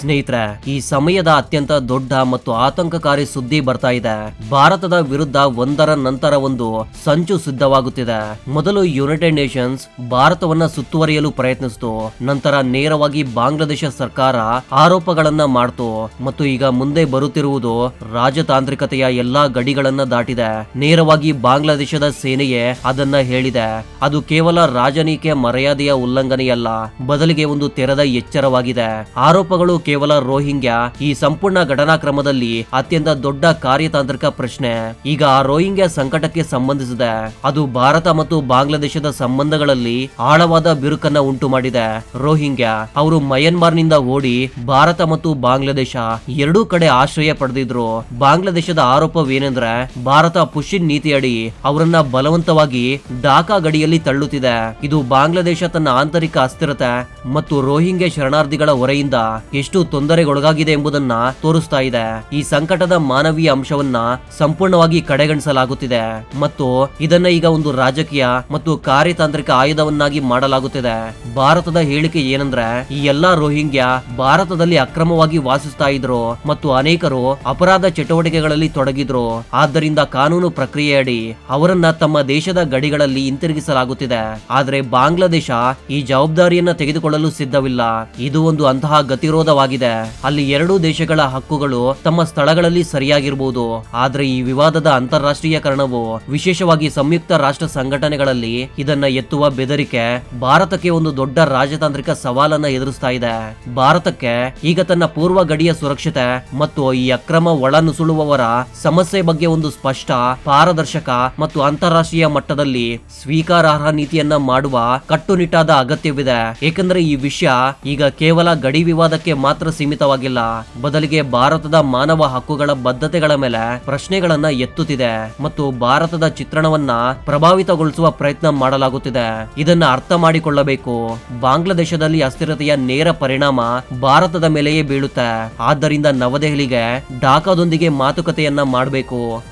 ಸ್ನೇಹಿತರೆ, ಈ ಸಮಯದ ಅತ್ಯಂತ ದೊಡ್ಡ ಮತ್ತು ಆತಂಕಕಾರಿ ಸುದ್ದಿ ಬರ್ತಾ ಇದೆ. ಭಾರತದ ವಿರುದ್ಧ ಒಂದರ ನಂತರ ಒಂದು ಸಂಚು ಸಿದ್ಧವಾಗುತ್ತಿದೆ. ಮೊದಲು ಯುನೈಟೆಡ್ ನೇಷನ್ಸ್ ಭಾರತವನ್ನ ಸುತ್ತುವರಿಯಲು ಪ್ರಯತ್ನಿಸಿತು. ನಂತರ ನೇರವಾಗಿ ಬಾಂಗ್ಲಾದೇಶ ಸರ್ಕಾರ ಆರೋಪಗಳನ್ನ ಮಾಡ್ತು. ಮತ್ತು ಈಗ ಮುಂದೆ ಬರುತ್ತಿರುವುದು ರಾಜತಾಂತ್ರಿಕತೆಯ ಎಲ್ಲಾ ಗಡಿಗಳನ್ನ ದಾಟಿದೆ. ನೇರವಾಗಿ ಬಾಂಗ್ಲಾದೇಶದ ಸೇನೆಯೇ ಅದನ್ನ ಹೇಳಿದೆ. ಅದು ಕೇವಲ ರಾಜನೀಕೆ ಮರ್ಯಾದೆಯ ಉಲ್ಲಂಘನೆಯಲ್ಲ, ಬದಲಿಗೆ ಒಂದು ತೆರೆದ ಎಚ್ಚರವಾಗಿದೆ. ಆರೋಪಗಳು ರೋಹಿಂಗ್ಯಾ ಈ ಸಂಪೂರ್ಣ ಘಟನಾ ಕ್ರಮದಲ್ಲಿ ಅತ್ಯಂತ ದೊಡ್ಡ ಕಾರ್ಯತಾಂತ್ರಿಕ ಪ್ರಶ್ನೆ. ಈಗ ರೋಹಿಂಗ್ಯಾ ಸಂಕಟಕ್ಕೆ ಸಂಬಂಧಿಸಿದೆ. ಅದು ಭಾರತ ಮತ್ತು ಬಾಂಗ್ಲಾದೇಶದ ಸಂಬಂಧಗಳಲ್ಲಿ ಆಳವಾದ ಬಿರುಕನ್ನ ಉಂಟು ಮಾಡಿದೆ. ರೋಹಿಂಗ್ಯಾ ಅವರು ಮಯನ್ಮಾರ್ನಿಂದ ಓಡಿ ಭಾರತ ಮತ್ತು ಬಾಂಗ್ಲಾದೇಶ ಎರಡೂ ಕಡೆ ಆಶ್ರಯ ಪಡೆದಿದ್ರು. ಬಾಂಗ್ಲಾದೇಶದ ಆರೋಪವೇನೆಂದ್ರೆ ಭಾರತ ಪುಷಿನ್ ನೀತಿಯಡಿ ಅವರನ್ನ ಬಲವಂತವಾಗಿ ಢಾಕಾ ಗಡಿಯಲ್ಲಿ ತಳ್ಳುತ್ತಿದೆ. ಇದು ಬಾಂಗ್ಲಾದೇಶ ತನ್ನ ಆಂತರಿಕ ಅಸ್ಥಿರತೆ ಮತ್ತು ರೋಹಿಂಗ್ಯ ಶರಣಾರ್ಥಿಗಳ ಹೊರೆಯಿಂದ ಎಷ್ಟು ತೊಂದರೆಗೊಳಗಾಗಿದೆ ಎಂಬುದನ್ನ ತೋರಿಸ್ತಾ ಇದೆ. ಈ ಸಂಕಟದ ಮಾನವೀಯ ಅಂಶವನ್ನ ಸಂಪೂರ್ಣವಾಗಿ ಕಡೆಗಣಿಸಲಾಗುತ್ತಿದೆ ಮತ್ತು ಇದನ್ನ ಈಗ ಒಂದು ರಾಜಕೀಯ ಮತ್ತು ಕಾರ್ಯತಾಂತ್ರಿಕ ಆಯುಧವನ್ನಾಗಿ ಮಾಡಲಾಗುತ್ತಿದೆ. ಭಾರತದ ಹೇಳಿಕೆ ಏನಂದ್ರೆ, ಈ ಎಲ್ಲಾ ರೋಹಿಂಗ್ಯ ಭಾರತದಲ್ಲಿ ಅಕ್ರಮವಾಗಿ ವಾಸಿಸ್ತಾ ಇದ್ರು ಮತ್ತು ಅನೇಕರು ಅಪರಾಧ ಚಟುವಟಿಕೆಗಳಲ್ಲಿ ತೊಡಗಿದ್ರು. ಆದ್ದರಿಂದ ಕಾನೂನು ಪ್ರಕ್ರಿಯೆಯಡಿ ಅವರನ್ನ ತಮ್ಮ ದೇಶದ ಗಡಿಗಳಲ್ಲಿ ಹಿಂತಿರುಗಿಸಲಾಗುತ್ತಿದೆ. ಆದರೆ ಬಾಂಗ್ಲಾದೇಶ ಈ ಜವಾಬ್ದಾರಿಯನ್ನ ತೆಗೆದುಕೊಳ್ಳಲು ಸಿದ್ಧವಿಲ್ಲ. ಇದು ಒಂದು ಅಂತಹ ಗತಿರೋಧವಾಗಿದೆ. ಅಲ್ಲಿ ಎರಡೂ ದೇಶಗಳ ಹಕ್ಕುಗಳು ತಮ್ಮ ಸ್ಥಳಗಳಲ್ಲಿ ಸರಿಯಾಗಿರಬಹುದು ಆದ್ರೆ ಈ ವಿವಾದದ ಅಂತಾರಾಷ್ಟ್ರೀಯಕರಣವು ವಿಶೇಷವಾಗಿ ಸಂಯುಕ್ತ ರಾಷ್ಟ್ರ ಸಂಘಟನೆಗಳಲ್ಲಿ ಇದನ್ನ ಎತ್ತುವ ಬೆದರಿಕೆ ಭಾರತಕ್ಕೆ ಒಂದು ದೊಡ್ಡ ರಾಜತಾಂತ್ರಿಕ ಸವಾಲನ್ನ ಎದುರಿಸ್ತಾ ಇದೆ. ಭಾರತಕ್ಕೆ ಈಗ ತನ್ನ ಪೂರ್ವ ಗಡಿಯ ಸುರಕ್ಷತೆ ಮತ್ತು ಈ ಅಕ್ರಮ ಒಳನುಸುಳುವವರ ಸಮಸ್ಯೆ ಬಗ್ಗೆ ಒಂದು ಸ್ಪಷ್ಟ, ಪಾರದರ್ಶಕ ಮತ್ತು ಅಂತಾರಾಷ್ಟ್ರೀಯ ಮಟ್ಟದಲ್ಲಿ ಸ್ವೀಕಾರಾರ್ಹ ನೀತಿಯನ್ನ ಮಾಡುವ ಕಟ್ಟುನಿಟ್ಟಾದ ಅಗತ್ಯವಿದೆ. ಏಕೆಂದರೆ ಈ ವಿಷಯ ಈಗ ಕೇವಲ ಗಡಿ ವಿವಾದಕ್ಕೆ ಮಾತ್ರ ಸೀಮಿತವಾಗಿಲ್ಲ. ಬದಲಿಗೆ ಭಾರತದ ಮಾನವ ಹಕ್ಕುಗಳ ಬದ್ಧತೆಗಳ ಮೇಲೆ ಪ್ರಶ್ನೆಗಳನ್ನ ಎತ್ತುತ್ತಿದೆ ಮತ್ತು ಭಾರತದ ಚಿತ್ರಣವನ್ನ ಪ್ರಭಾವಿತಗೊಳಿಸುವ ಪ್ರಯತ್ನ ಮಾಡಲಾಗುತ್ತಿದೆ. ಇದನ್ನ ಅರ್ಥ ಮಾಡಿಕೊಳ್ಳಬೇಕು. ಬಾಂಗ್ಲಾದೇಶದಲ್ಲಿ ಅಸ್ಥಿರತೆಯ ನೇರ ಪರಿಣಾಮ ಭಾರತದ ಮೇಲೆಯೇ ಬೀಳುತ್ತೆ. ಆದ್ದರಿಂದ ನವದೆಹಲಿಗೆ ಢಾಕಾದೊಂದಿಗೆ ಮಾತುಕತೆಯನ್ನ ಮಾಡಬೇಕು.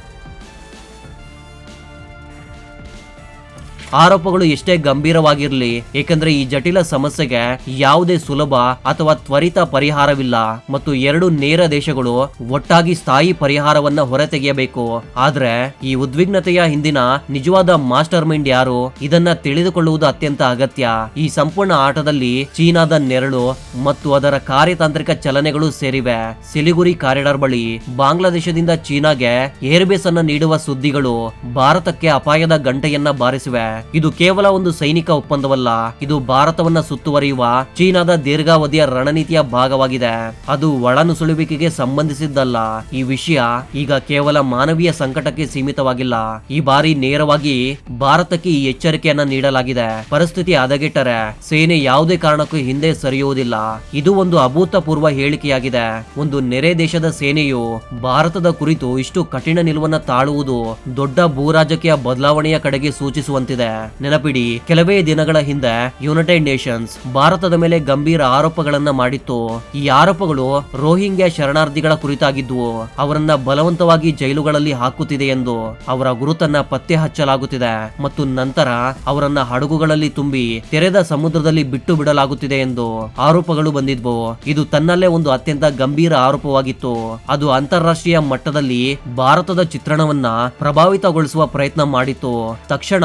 ಆರೋಪಗಳು ಎಷ್ಟೇ ಗಂಭೀರವಾಗಿರಲಿ, ಏಕೆಂದ್ರೆ ಈ ಜಟಿಲ ಸಮಸ್ಯೆಗೆ ಯಾವುದೇ ಸುಲಭ ಅಥವಾ ತ್ವರಿತ ಪರಿಹಾರವಿಲ್ಲ ಮತ್ತು ಎರಡು ನೇರ ದೇಶಗಳು ಒಟ್ಟಾಗಿ ಸ್ಥಾಯಿ ಪರಿಹಾರವನ್ನ ಹೊರತೆಗೆಯಬೇಕು. ಆದ್ರೆ, ಈ ಉದ್ವಿಗ್ನತೆಯ ಹಿಂದಿನ ನಿಜವಾದ ಮಾಸ್ಟರ್ ಮೈಂಡ್ ಯಾರು? ಇದನ್ನ ತಿಳಿದುಕೊಳ್ಳುವುದು ಅತ್ಯಂತ ಅಗತ್ಯ. ಈ ಸಂಪೂರ್ಣ ಆಟದಲ್ಲಿ ಚೀನಾದ ನೆರಳು ಮತ್ತು ಅದರ ಕಾರ್ಯತಾಂತ್ರಿಕ ಚಲನೆಗಳು ಸೇರಿವೆ. ಸಿಲಿಗುರಿ ಕಾರಿಡಾರ್ ಬಳಿ ಬಾಂಗ್ಲಾದೇಶದಿಂದ ಚೀನಾಗೆ ಏರ್ಬೇಸ್ ಅನ್ನ ನೀಡುವ ಸುದ್ದಿಗಳು ಭಾರತಕ್ಕೆ ಅಪಾಯದ ಗಂಟೆಯನ್ನ ಬಾರಿಸಿವೆ. ಇದು ಕೇವಲ ಒಂದು ಸೈನಿಕ ಒಪ್ಪಂದವಲ್ಲ, ಇದು ಭಾರತವನ್ನ ಸುತ್ತುವರಿಯುವ ಚೀನಾದ ದೀರ್ಘಾವಧಿಯ ರಣನೀತಿಯ ಭಾಗವಾಗಿದೆ. ಅದು ಒಳನುಸುಳುವಿಕೆಗೆ ಸಂಬಂಧಿಸಿದ್ದಲ್ಲ. ಈ ವಿಷಯ ಈಗ ಕೇವಲ ಮಾನವೀಯ ಸಂಕಟಕ್ಕೆ ಸೀಮಿತವಾಗಿಲ್ಲ. ಈ ಬಾರಿ ನೇರವಾಗಿ ಭಾರತಕ್ಕೆ ಈ ಎಚ್ಚರಿಕೆಯನ್ನ ನೀಡಲಾಗಿದೆ. ಪರಿಸ್ಥಿತಿ ಹದಗೆಟ್ಟರೆ ಸೇನೆ ಯಾವುದೇ ಕಾರಣಕ್ಕೂ ಹಿಂದೆ ಸರಿಯುವುದಿಲ್ಲ. ಇದು ಒಂದು ಅಭೂತಪೂರ್ವ ಹೇಳಿಕೆಯಾಗಿದೆ. ಒಂದು ನೆರೆ ದೇಶದ ಸೇನೆಯು ಭಾರತದ ಕುರಿತು ಇಷ್ಟು ಕಠಿಣ ನಿಲುವನ್ನ ತಾಳುವುದು ದೊಡ್ಡ ಭೂರಾಜಕೀಯ ಬದಲಾವಣೆಯ ಕಡೆಗೆ ಸೂಚಿಸುವಂತಿದೆ. ನೆನಪಿಡಿ, ಕೆಲವೇ ದಿನಗಳ ಹಿಂದೆ ಯುನೈಟೆಡ್ ನೇಷನ್ಸ್ ಭಾರತದ ಮೇಲೆ ಗಂಭೀರ ಆರೋಪಗಳನ್ನ ಮಾಡಿತ್ತು. ಈ ಆರೋಪಗಳು ರೋಹಿಂಗ್ಯಾ ಶರಣಾರ್ಥಿಗಳ ಕುರಿತಾಗಿದ್ವು. ಅವರನ್ನ ಬಲವಂತವಾಗಿ ಜೈಲುಗಳಲ್ಲಿ ಹಾಕುತ್ತಿದೆ ಎಂದು ಅವರ ಗುರುತನ್ನ ಪತ್ತೆ ಹಚ್ಚಲಾಗುತ್ತಿದೆ ಮತ್ತು ನಂತರ ಅವರನ್ನ ಹಡಗುಗಳಲ್ಲಿ ತುಂಬಿ ತೆರೆದ ಸಮುದ್ರದಲ್ಲಿ ಬಿಟ್ಟು ಬಿಡಲಾಗುತ್ತಿದೆ ಎಂದು ಆರೋಪಗಳು ಬಂದಿದ್ವು. ಇದು ತನ್ನಲ್ಲೇ ಒಂದು ಅತ್ಯಂತ ಗಂಭೀರ ಆರೋಪವಾಗಿತ್ತು. ಅದು ಅಂತಾರಾಷ್ಟ್ರೀಯ ಮಟ್ಟದಲ್ಲಿ ಭಾರತದ ಚಿತ್ರಣವನ್ನ ಪ್ರಭಾವಿತಗೊಳಿಸುವ ಪ್ರಯತ್ನ ಮಾಡಿತ್ತು. ತಕ್ಷಣ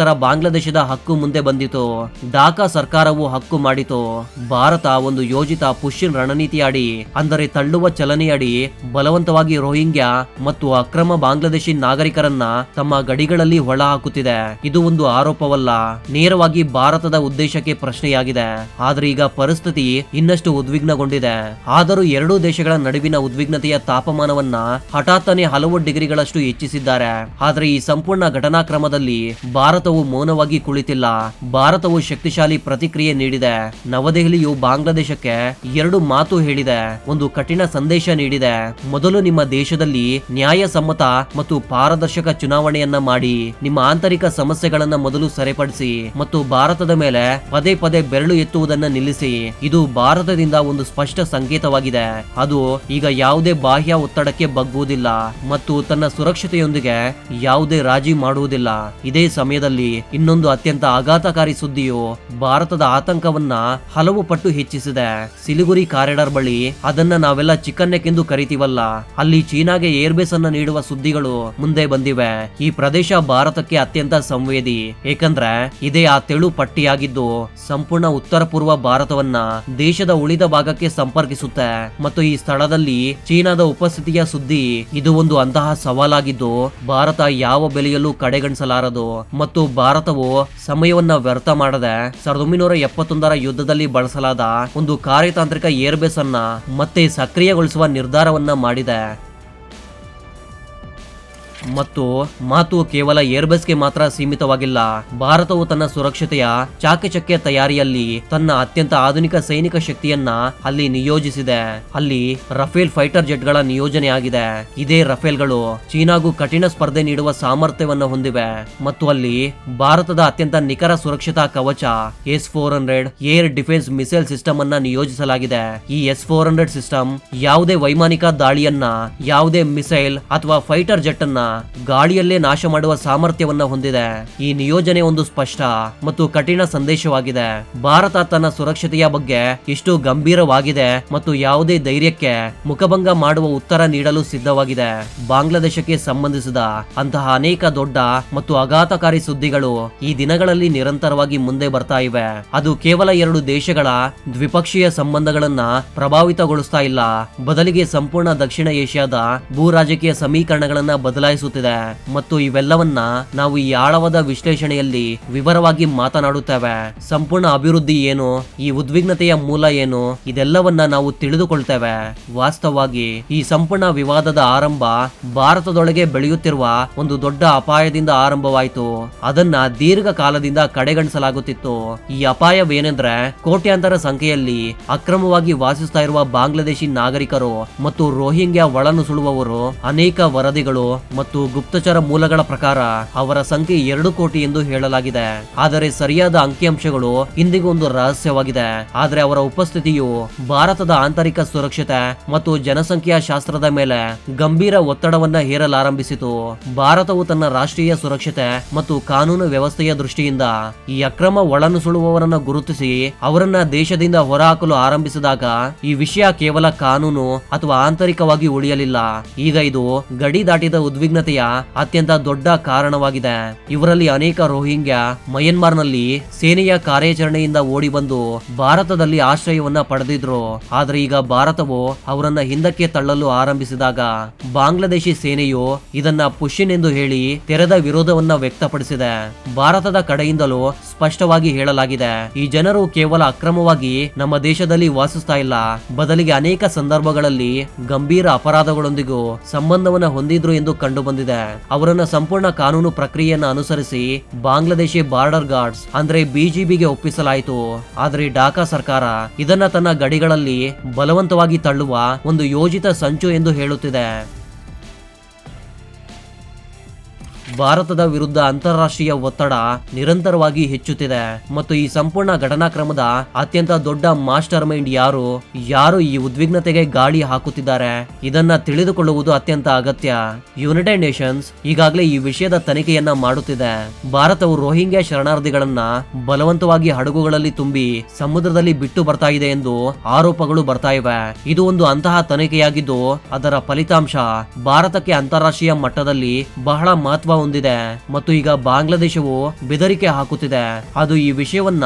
ಬಾಂಗ್ಲಾದೇಶದ ಹಕ್ಕು ಮುಂದೆ ಬಂದಿತು. ಢಾಕಾ ಸರ್ಕಾರವು ಹಕ್ಕು ಮಾಡಿತು. ಭಾರತ ಒಂದು ಯೋಜಿತ ಪುಷ್ಯನ್ ರಣನೀತಿಯಡಿ, ಅಂದರೆ ತಳ್ಳುವ ಚಲನೆಯಡಿ, ಬಲವಂತವಾಗಿ ರೋಹಿಂಗ್ಯಾ ಮತ್ತು ಅಕ್ರಮ ಬಾಂಗ್ಲಾದೇಶಿ ನಾಗರಿಕರನ್ನ ತಮ್ಮ ಗಡಿಗಳಲ್ಲಿ ಒಳ ಹಾಕುತ್ತಿದೆ ಇದು ಒಂದು ಆರೋಪವಲ್ಲ. ನೇರವಾಗಿ ಭಾರತದ ಉದ್ದೇಶಕ್ಕೆ ಪ್ರಶ್ನೆಯಾಗಿದೆ. ಆದ್ರೆ ಈಗ ಪರಿಸ್ಥಿತಿ ಇನ್ನಷ್ಟು ಉದ್ವಿಗ್ನಗೊಂಡಿದೆ. ಆದರೂ ಎರಡೂ ದೇಶಗಳ ನಡುವಿನ ಉದ್ವಿಗ್ನತೆಯ ತಾಪಮಾನವನ್ನ ಹಠಾತ್ತನೆ ಹಲವು ಡಿಗ್ರಿಗಳಷ್ಟು ಹೆಚ್ಚಿಸಿದ್ದಾರೆ. ಆದರೆ ಈ ಸಂಪೂರ್ಣ ಘಟನಾಕ್ರಮದಲ್ಲಿ ಭಾರತವು ಮೌನವಾಗಿ ಕುಳಿತಿಲ್ಲ. ಭಾರತವು ಶಕ್ತಿಶಾಲಿ ಪ್ರತಿಕ್ರಿಯೆ ನೀಡಿದೆ. ನವದೆಹಲಿಯು ಬಾಂಗ್ಲಾದೇಶಕ್ಕೆ ಎರಡು ಮಾತು ಹೇಳಿದೆ. ಒಂದು ಕಠಿಣ ಸಂದೇಶ ನೀಡಿದೆ. ಮೊದಲು ನಿಮ್ಮ ದೇಶದಲ್ಲಿ ನ್ಯಾಯಸಮ್ಮತ ಮತ್ತು ಪಾರದರ್ಶಕ ಚುನಾವಣೆಯನ್ನ ಮಾಡಿ. ನಿಮ್ಮ ಆಂತರಿಕ ಸಮಸ್ಯೆಗಳನ್ನ ಮೊದಲು ಸರಿಪಡಿಸಿ ಮತ್ತು ಭಾರತದ ಮೇಲೆ ಪದೇ ಪದೇ ಬೆರಳು ಎತ್ತುವುದನ್ನ ನಿಲ್ಲಿಸಿ. ಇದು ಭಾರತದಿಂದ ಒಂದು ಸ್ಪಷ್ಟ ಸಂಕೇತವಾಗಿದೆ. ಅದು ಈಗ ಯಾವುದೇ ಬಾಹ್ಯ ಒತ್ತಡಕ್ಕೆ ಬಗ್ಗುವುದಿಲ್ಲ ಮತ್ತು ತನ್ನ ಸುರಕ್ಷತೆಯೊಂದಿಗೆ ಯಾವುದೇ ರಾಜಿ ಮಾಡುವುದಿಲ್ಲ. ಇದೇ ಸಮಯದಲ್ಲಿ ವಿಶ್ವದಲ್ಲಿ ಇನ್ನೊಂದು ಅತ್ಯಂತ ಆಘಾತಕಾರಿ ಸುದ್ದಿಯು ಭಾರತದ ಆತಂಕವನ್ನ ಹಲವು ಪಟ್ಟು ಹೆಚ್ಚಿಸಿದೆ. ಸಿಲಿಗುರಿ ಕಾರಿಡಾರ್ ಬಳಿ ಅದನ್ನ ನಾವೆಲ್ಲ ಚಿಕ್ಕನ್ನೆಕ್ ಎಂದು ಕರಿತೀವಲ್ಲ, ಅಲ್ಲಿ ಚೀನಾಗೆ ಏರ್ಬೇಸ್ ಅನ್ನ ನೀಡುವ ಸುದ್ದಿಗಳು ಮುಂದೆ ಬಂದಿವೆ. ಈ ಪ್ರದೇಶ ಭಾರತಕ್ಕೆ ಅತ್ಯಂತ ಸಂವೇದಿ. ಏಕೆಂದ್ರೆ, ಇದೇ ಆ ತೆಳು ಪಟ್ಟಿಯಾಗಿದ್ದು ಸಂಪೂರ್ಣ ಉತ್ತರ ಪೂರ್ವ ಭಾರತವನ್ನ ದೇಶದ ಉಳಿದ ಭಾಗಕ್ಕೆ ಸಂಪರ್ಕಿಸುತ್ತೆ. ಮತ್ತು ಈ ಸ್ಥಳದಲ್ಲಿ ಚೀನಾದ ಉಪಸ್ಥಿತಿಯ ಸುದ್ದಿ ಇದು ಒಂದು ಅಂತಹ ಸವಾಲಾಗಿದ್ದು, ಭಾರತ ಯಾವ ಬೆಲೆಯಲ್ಲೂ ಕಡೆಗಣಿಸಲಾರದು. ಮತ್ತು ಭಾರತವು ಸಮಯವನ್ನ ವ್ಯರ್ಥ ಮಾಡದೆ ಸಾವಿರದ ಒಂಬೈನೂರ ಎಪ್ಪತ್ತೊಂದರ ಯುದ್ಧದಲ್ಲಿ ಬಳಸಲಾದ ಒಂದು ಕಾರ್ಯತಾಂತ್ರಿಕ ಏರ್ಬೇಸ್ ಅನ್ನ ಮತ್ತೆ ಸಕ್ರಿಯಗೊಳಿಸುವ ನಿರ್ಧಾರವನ್ನ ಮಾಡಿದೆ. ಮತ್ತು ಮಾತು ಕೇವಲ ಏರ್ಬೇಸ್ಗೆ ಮಾತ್ರ ಸೀಮಿತವಾಗಿಲ್ಲ. ಭಾರತವು ತನ್ನ ಸುರಕ್ಷತೆಯ ಚಾಕಚಕ್ಯ ತಯಾರಿಯಲ್ಲಿ ತನ್ನ ಅತ್ಯಂತ ಆಧುನಿಕ ಸೈನಿಕ ಶಕ್ತಿಯನ್ನ ಅಲ್ಲಿ ನಿಯೋಜಿಸಿದೆ. ಅಲ್ಲಿ ರಫೇಲ್ ಫೈಟರ್ ಜೆಟ್ಗಳ ನಿಯೋಜನೆ ಆಗಿದೆ. ಇದೇ ರಫೇಲ್ಗಳು ಚೀನಾಗೂ ಕಠಿಣ ಸ್ಪರ್ಧೆ ನೀಡುವ ಸಾಮರ್ಥ್ಯವನ್ನು ಹೊಂದಿವೆ. ಮತ್ತು ಅಲ್ಲಿ ಭಾರತದ ಅತ್ಯಂತ ನಿಖರ ಸುರಕ್ಷತಾ ಕವಚ S four hundred air defence missile system ಅನ್ನ ನಿಯೋಜಿಸಲಾಗಿದೆ. ಈ ಎಸ್ ಫೋರ್ ಹಂಡ್ರೆಡ್ ಸಿಸ್ಟಮ್ ಯಾವುದೇ ವೈಮಾನಿಕ ದಾಳಿಯನ್ನ, ಯಾವುದೇ ಮಿಸೈಲ್ ಅಥವಾ ಫೈಟರ್ ಜೆಟ್ ಅನ್ನ ಗಾಳಿಯಲ್ಲೇ ನಾಶ ಮಾಡುವ ಸಾಮರ್ಥ್ಯವನ್ನ ಹೊಂದಿದೆ. ಈ ನಿಯೋಜನೆ ಒಂದು ಸ್ಪಷ್ಟ ಮತ್ತು ಕಠಿಣ ಸಂದೇಶವಾಗಿದೆ. ಭಾರತ ತನ್ನ ಸುರಕ್ಷತೆಯ ಬಗ್ಗೆ ಎಷ್ಟು ಗಂಭೀರವಾಗಿದೆ ಮತ್ತು ಯಾವುದೇ ಧೈರ್ಯಕ್ಕೆ ಮುಖಭಂಗ ಮಾಡುವ ಉತ್ತರ ನೀಡಲು ಸಿದ್ಧವಾಗಿದೆ. ಬಾಂಗ್ಲಾದೇಶಕ್ಕೆ ಸಂಬಂಧಿಸಿದ ಅಂತಹ ಅನೇಕ ದೊಡ್ಡ ಮತ್ತು ಆಘಾತಕಾರಿ ಸುದ್ದಿಗಳು ಈ ದಿನಗಳಲ್ಲಿ ನಿರಂತರವಾಗಿ ಮುಂದೆ ಬರ್ತಾ ಇವೆ. ಅದು ಕೇವಲ ಎರಡು ದೇಶಗಳ ದ್ವಿಪಕ್ಷೀಯ ಸಂಬಂಧಗಳನ್ನ ಪ್ರಭಾವಿತಗೊಳಿಸ್ತಾ ಇಲ್ಲ. ಬದಲಿಗೆ ಸಂಪೂರ್ಣ ದಕ್ಷಿಣ ಏಷ್ಯಾದ ಭೂ ರಾಜಕೀಯ ಸಮೀಕರಣಗಳನ್ನ ಬದಲಾಯಿಸುತ್ತಿದೆ ಮತ್ತು ಇವೆಲ್ಲವನ್ನ ನಾವು ಈ ಆಳವಾದ ವಿಶ್ಲೇಷಣೆಯಲ್ಲಿ ವಿವರವಾಗಿ ಮಾತನಾಡುತ್ತೇವೆ. ಸಂಪೂರ್ಣ ಅಭಿವೃದ್ಧಿ ಏನು, ಈ ಉದ್ವಿಗ್ನತೆಯ ಮೂಲ ಏನು, ಇದೆಲ್ಲವನ್ನ ನಾವು ತಿಳಿದುಕೊಳ್ತೇವೆ. ವಾಸ್ತವವಾಗಿ, ಈ ಸಂಪೂರ್ಣ ವಿವಾದದ ಆರಂಭ ಭಾರತದೊಳಗೆ ಬೆಳೆಯುತ್ತಿರುವ ಒಂದು ದೊಡ್ಡ ಅಪಾಯದಿಂದ ಆರಂಭವಾಯಿತು. ಅದನ್ನ ದೀರ್ಘ ಕಾಲದಿಂದ ಕಡೆಗಣಿಸಲಾಗುತ್ತಿತ್ತು. ಈ ಅಪಾಯವೇನೆಂದ್ರೆ, ಕೋಟ್ಯಾಂತರ ಸಂಖ್ಯೆಯಲ್ಲಿ ಅಕ್ರಮವಾಗಿ ವಾಸಿಸ್ತಾ ಇರುವ ಬಾಂಗ್ಲಾದೇಶಿ ನಾಗರಿಕರು ಮತ್ತು ರೋಹಿಂಗ್ಯಾ ಒಳನುಸುಳುವವರು ಅನೇಕ ವರದಿಗಳು ಮತ್ತು ಗುಪ್ತಚರ ಮೂಲಗಳ ಪ್ರಕಾರ ಅವರ ಸಂಖ್ಯೆ ಎರಡು ಕೋಟಿ ಎಂದು ಹೇಳಲಾಗಿದೆ. ಆದರೆ ಸರಿಯಾದ ಅಂಕಿಅಂಶಗಳು ಇಂದಿಗೂ ಒಂದು ರಹಸ್ಯವಾಗಿದೆ. ಆದರೆ ಅವರ ಉಪಸ್ಥಿತಿಯು ಭಾರತದ ಆಂತರಿಕ ಸುರಕ್ಷತೆ ಮತ್ತು ಜನಸಂಖ್ಯಾ ಶಾಸ್ತ್ರದ ಮೇಲೆ ಗಂಭೀರ ಒತ್ತಡವನ್ನ ಹೇರಲಾರಂಭಿಸಿತು. ಭಾರತವು ತನ್ನ ರಾಷ್ಟ್ರೀಯ ಸುರಕ್ಷತೆ ಮತ್ತು ಕಾನೂನು ವ್ಯವಸ್ಥೆಯ ದೃಷ್ಟಿಯಿಂದ ಈ ಅಕ್ರಮ ಒಳನುಸುಳುವವರನ್ನು ಗುರುತಿಸಿ ಅವರನ್ನ ದೇಶದಿಂದ ಹೊರಹಾಕಲು ಆರಂಭಿಸಿದಾಗ ಈ ವಿಷಯ ಕೇವಲ ಕಾನೂನು ಅಥವಾ ಆಂತರಿಕವಾಗಿ ಉಳಿಯಲಿಲ್ಲ. ಈಗ ಇದು ಗಡಿ ದಾಟಿದ ಉದ್ವಿಗ್ನತೆಯ ಅತ್ಯಂತ ದೊಡ್ಡ ಕಾರಣವಾಗಿದೆ. ಇವರಲ್ಲಿ ಅನೇಕ ರೋಹಿಂಗ್ಯಾ ಮಯನ್ಮಾರ್ನಲ್ಲಿ ಸೇನೆಯ ಕಾರ್ಯಾಚರಣೆಯಿಂದ ಓಡಿ ಬಂದು ಭಾರತದಲ್ಲಿ ಆಶ್ರಯವನ್ನ ಪಡೆದಿದ್ರು. ಆದ್ರೆ ಈಗ ಭಾರತವು ಅವರನ್ನ ಹಿಂದಕ್ಕೆ ತಳ್ಳಲು ಆರಂಭಿಸಿದಾಗ ಬಾಂಗ್ಲಾದೇಶಿ ಸೇನೆಯು ಇದನ್ನ ಪುಷಿನ್ ಎಂದು ಹೇಳಿ ತೆರೆದ ವಿರೋಧವನ್ನ ವ್ಯಕ್ತಪಡಿಸಿದೆ. ಭಾರತದ ಕಡೆಯಿಂದಲೂ ಸ್ಪಷ್ಟವಾಗಿ ಹೇಳಲಾಗಿದೆ, ಈ ಜನರು ಕೇವಲ ಅಕ್ರಮವಾಗಿ ನಮ್ಮ ದೇಶದಲ್ಲಿ ವಾಸಿಸ್ತಾ ಇಲ್ಲ. ಬದಲಿಗೆ ಅನೇಕ ಸಂದರ್ಭಗಳಲ್ಲಿ ಗಂಭೀರ ಅಪರಾಧಗಳೊಂದಿಗೂ ಸಂಬಂಧವನ್ನ ಹೊಂದಿದ್ರು ಎಂದು ಕಂಡು ಬಂದಿದೆ ಅವರನ್ನ ಸಂಪೂರ್ಣ ಕಾನೂನು ಪ್ರಕ್ರಿಯೆಯನ್ನ ಅನುಸರಿಸಿ ಬಾಂಗ್ಲಾದೇಶಿ ಬಾರ್ಡರ್ ಗಾರ್ಡ್ಸ್, ಅಂದ್ರೆ ಬಿಜಿಬಿಗೆ ಒಪ್ಪಿಸಲಾಯಿತು. ಆದ್ರೆ ಢಾಕಾ ಸರ್ಕಾರ ಇದನ್ನ ತನ್ನ ಗಡಿಗಳಲ್ಲಿ ಬಲವಂತವಾಗಿ ತಳ್ಳುವ ಒಂದು ಯೋಜಿತ ಸಂಚು ಎಂದು ಹೇಳುತ್ತಿದೆ. ಭಾರತದ ವಿರುದ್ಧ ಅಂತಾರಾಷ್ಟ್ರೀಯ ಒತ್ತಡ ನಿರಂತರವಾಗಿ ಹೆಚ್ಚುತ್ತಿದೆ ಮತ್ತು ಈ ಸಂಪೂರ್ಣ ಘಟನಾಕ್ರಮದ ಅತ್ಯಂತ ದೊಡ್ಡ ಮಾಸ್ಟರ್ ಮೈಂಡ್ ಯಾರು ಯಾರು ಈ ಉದ್ವಿಗ್ನತೆಗೆ ಗಾಳಿ ಹಾಕುತ್ತಿದ್ದಾರೆ, ಇದನ್ನ ತಿಳಿದುಕೊಳ್ಳುವುದು ಅತ್ಯಂತ ಅಗತ್ಯ. ಯುನೈಟೆಡ್ ನೇಷನ್ಸ್ ಈಗಾಗಲೇ ಈ ವಿಷಯದ ತನಿಖೆಯನ್ನ ಮಾಡುತ್ತಿದೆ. ಭಾರತವು ರೋಹಿಂಗ್ಯಾ ಶರಣಾರ್ಥಿಗಳನ್ನ ಬಲವಂತವಾಗಿ ಹಡಗುಗಳಲ್ಲಿ ತುಂಬಿ ಸಮುದ್ರದಲ್ಲಿ ಬಿಟ್ಟು ಬರ್ತಾ ಇದೆ ಎಂದು ಆರೋಪಗಳು ಬರ್ತಾ ಇವೆ. ಇದು ಒಂದು ಅಂತಹ ತನಿಖೆಯಾಗಿದ್ದು, ಅದರ ಫಲಿತಾಂಶ ಭಾರತಕ್ಕೆ ಅಂತಾರಾಷ್ಟ್ರೀಯ ಮಟ್ಟದಲ್ಲಿ ಬಹಳ ಮಹತ್ವ ಹೊಂದಿದೆ ಮತ್ತು ಈಗ ಬಾಂಗ್ಲಾದೇಶವು ಬೆದರಿಕೆ ಹಾಕುತ್ತಿದೆ. ಅದು ಈ ವಿಷಯವನ್ನ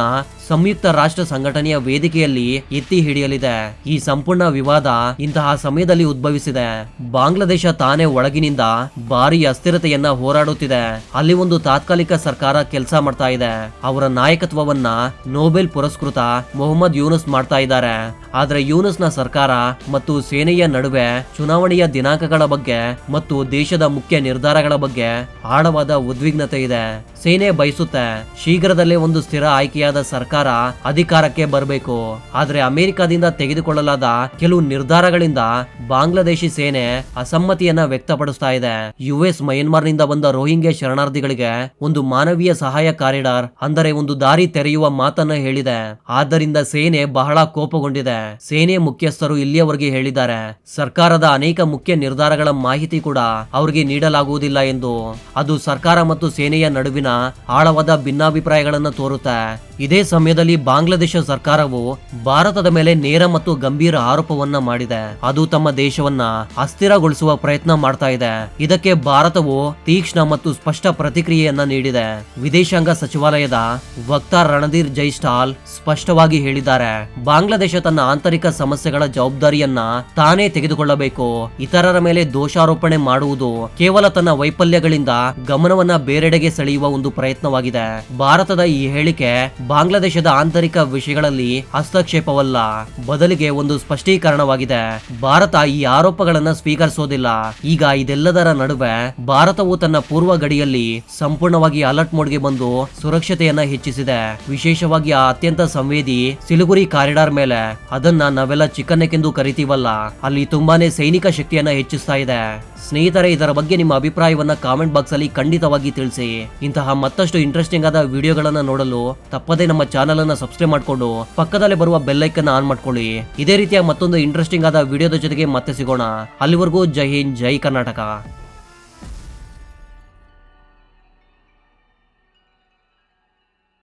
ಸಂಯುಕ್ತ ರಾಷ್ಟ್ರ ಸಂಘಟನೆಯ ವೇದಿಕೆಯಲ್ಲಿ ಎತ್ತಿ ಹಿಡಿಯಲಿದೆ. ಈ ಸಂಪೂರ್ಣ ವಿವಾದ ಇಂತಹ ಸಮಯದಲ್ಲಿ ಉದ್ಭವಿಸಿದೆ. ಬಾಂಗ್ಲಾದೇಶ ತಾನೇ ಒಳಗಿನಿಂದ ಭಾರಿ ಅಸ್ಥಿರತೆಯನ್ನ ಹೋರಾಡುತ್ತಿದೆ. ಅಲ್ಲಿ ಒಂದು ತಾತ್ಕಾಲಿಕ ಸರ್ಕಾರ ಕೆಲಸ ಮಾಡ್ತಾ ಇದೆ. ಅವರ ನಾಯಕತ್ವವನ್ನ ನೋಬೆಲ್ ಪುರಸ್ಕೃತ ಮೊಹಮ್ಮದ್ ಯೂನುಸ್ ಮಾಡ್ತಾ ಇದ್ದಾರೆ. ಆದ್ರೆ ನ ಸರ್ಕಾರ ಮತ್ತು ಸೇನೆಯ ನಡುವೆ ಚುನಾವಣೆಯ ದಿನಾಂಕಗಳ ಬಗ್ಗೆ ಮತ್ತು ದೇಶದ ಮುಖ್ಯ ನಿರ್ಧಾರಗಳ ಬಗ್ಗೆ ಆಳವಾದ ಉದ್ವಿಗ್ನತೆ ಇದೆ. ಸೇನೆ ಬಯಸುತ್ತೆ. ಶೀಘ್ರದಲ್ಲೇ ಒಂದು ಸ್ಥಿರ ಆಯ್ಕೆಯಾದ ಸರ್ಕಾರ ಅಧಿಕಾರಕ್ಕೆ ಬರಬೇಕು. ಆದ್ರೆ ಅಮೆರಿಕದಿಂದ ತೆಗೆದುಕೊಳ್ಳಲಾದ ಕೆಲವು ನಿರ್ಧಾರಗಳಿಂದ ಬಾಂಗ್ಲಾದೇಶಿ ಸೇನೆ ಅಸಮ್ಮತಿಯನ್ನ ವ್ಯಕ್ತಪಡಿಸ್ತಾ ಇದೆ. ಯುಎಸ್ ಮಯನ್ಮಾರ್ನಿಂದ ಬಂದ ರೋಹಿಂಗ್ಯ ಶರಣಾರ್ಥಿಗಳಿಗೆ ಒಂದು ಮಾನವೀಯ ಸಹಾಯ ಕಾರಿಡಾರ್, ಅಂದರೆ ಒಂದು ದಾರಿ ತೆರೆಯುವ ಮಾತನ್ನ ಹೇಳಿದೆ. ಆದ್ದರಿಂದ ಸೇನೆ ಬಹಳ ಕೋಪಗೊಂಡಿದೆ. ಸೇನೆ ಮುಖ್ಯಸ್ಥರು ಇಲ್ಲಿಯವರೆಗೆ ಹೇಳಿದ್ದಾರೆ. ಸರ್ಕಾರದ ಅನೇಕ ಮುಖ್ಯ ನಿರ್ಧಾರಗಳ ಮಾಹಿತಿ ಕೂಡ ಅವರಿಗೆ ನೀಡಲಾಗುವುದಿಲ್ಲ ಎಂದು ಅದು ಸರ್ಕಾರ ಮತ್ತು ಸೇನೆಯ ನಡುವಿನ ಆಳವಾದ ಭಿನ್ನಾಭಿಪ್ರಾಯಗಳನ್ನು ತೋರುತ್ತೆ. ಇದೇ ಸಮಯದಲ್ಲಿ ಬಾಂಗ್ಲಾದೇಶ ಸರ್ಕಾರವು ಭಾರತದ ಮೇಲೆ ನೇರ ಮತ್ತು ಗಂಭೀರ ಆರೋಪವನ್ನ ಮಾಡಿದೆ. ಅದು ತಮ್ಮ ದೇಶವನ್ನ ಅಸ್ಥಿರಗೊಳಿಸುವ ಪ್ರಯತ್ನ ಮಾಡ್ತಾ ಇದೆ. ಇದಕ್ಕೆ ಭಾರತವು ತೀಕ್ಷ್ಣ ಮತ್ತು ಸ್ಪಷ್ಟ ಪ್ರತಿಕ್ರಿಯೆಯನ್ನ ನೀಡಿದೆ. ವಿದೇಶಾಂಗ ಸಚಿವಾಲಯದ ವಕ್ತಾರ ರಣಧೀರ್ ಜೈಸ್ಟಾಲ್ ಸ್ಪಷ್ಟವಾಗಿ ಹೇಳಿದ್ದಾರೆ. ಬಾಂಗ್ಲಾದೇಶ ತನ್ನ ಆಂತರಿಕ ಸಮಸ್ಯೆಗಳ ಜವಾಬ್ದಾರಿಯನ್ನ ತಾನೇ ತೆಗೆದುಕೊಳ್ಳಬೇಕು. ಇತರರ ಮೇಲೆ ದೋಷಾರೋಪಣೆ ಮಾಡುವುದು ಕೇವಲ ತನ್ನ ವೈಫಲ್ಯಗಳಿಂದ ಗಮನವನ್ನ ಬೇರೆಡೆಗೆ ಸೆಳೆಯುವ ಒಂದು ಪ್ರಯತ್ನವಾಗಿದೆ. ಭಾರತದ ಈ ಹೇಳಿಕೆ ಬಾಂಗ್ಲಾದೇಶದ ಆಂತರಿಕ ವಿಷಯಗಳಲ್ಲಿ ಹಸ್ತಕ್ಷೇಪವಲ್ಲ, ಬದಲಿಗೆ ಒಂದು ಸ್ಪಷ್ಟೀಕರಣವಾಗಿದೆ. ಭಾರತ ಈ ಆರೋಪಗಳನ್ನ ಸ್ವೀಕರಿಸೋದಿಲ್ಲ. ಈಗ ಇದೆಲ್ಲದರ ನಡುವೆ ಭಾರತವು ತನ್ನ ಪೂರ್ವ ಗಡಿಯಲ್ಲಿ ಸಂಪೂರ್ಣವಾಗಿ ಅಲರ್ಟ್ ಮೋಡ್ಗೆ ಬಂದು ಸುರಕ್ಷತೆಯನ್ನ ಹೆಚ್ಚಿಸಿದೆ. ವಿಶೇಷವಾಗಿ ಆ ಅತ್ಯಂತ ಸಂವೇದಿ ಸಿಲಿಗುರಿ ಕಾರಿಡಾರ್ ಮೇಲೆ. ಅದನ್ನ ನಾವೆಲ್ಲ ಚಿಕ್ಕನ್ನೆಕೆಂದು ಕರಿತೀವಲ್ಲ, ಅಲ್ಲಿ ತುಂಬಾನೇ ಸೈನಿಕ ಶಕ್ತಿಯನ್ನ ಹೆಚ್ಚಿಸ್ತಾ ಇದೆ. ಸ್ನೇಹಿತರೆ, ಇದರ ಬಗ್ಗೆ ನಿಮ್ಮ ಅಭಿಪ್ರಾಯವನ್ನ ಕಾಮೆಂಟ್ ಬಾಕ್ಸ್ ಅಲ್ಲಿ ಖಂಡಿತವಾಗಿ ತಿಳಿಸಿ. ಇಂತಹ ಮತ್ತಷ್ಟು ಇಂಟ್ರೆಸ್ಟಿಂಗ್ ಆದ ವಿಡಿಯೋಗಳನ್ನ ನೋಡಲು ತಪ್ಪದೇ ನಮ್ಮ ಚಾನಲ್ ಅನ್ನ ಸಬ್ಸ್ಕ್ರೈಬ್ ಮಾಡಿಕೊಂಡು ಪಕ್ಕದಲ್ಲೇ ಬರುವ ಬೆಲ್ ಐಕನ್ ಆನ್ ಮಾಡ್ಕೊಳ್ಳಿ. ಇದೇ ರೀತಿಯ ಮತ್ತೊಂದು ಇಂಟ್ರೆಸ್ಟಿಂಗ್ ಆದ ವಿಡಿಯೋದ ಜೊತೆಗೆ ಮತ್ತೆ ಸಿಗೋಣ. ಅಲ್ಲಿವರೆಗೂ ಜೈ ಹಿಂದ್, ಜೈ ಕರ್ನಾಟಕ.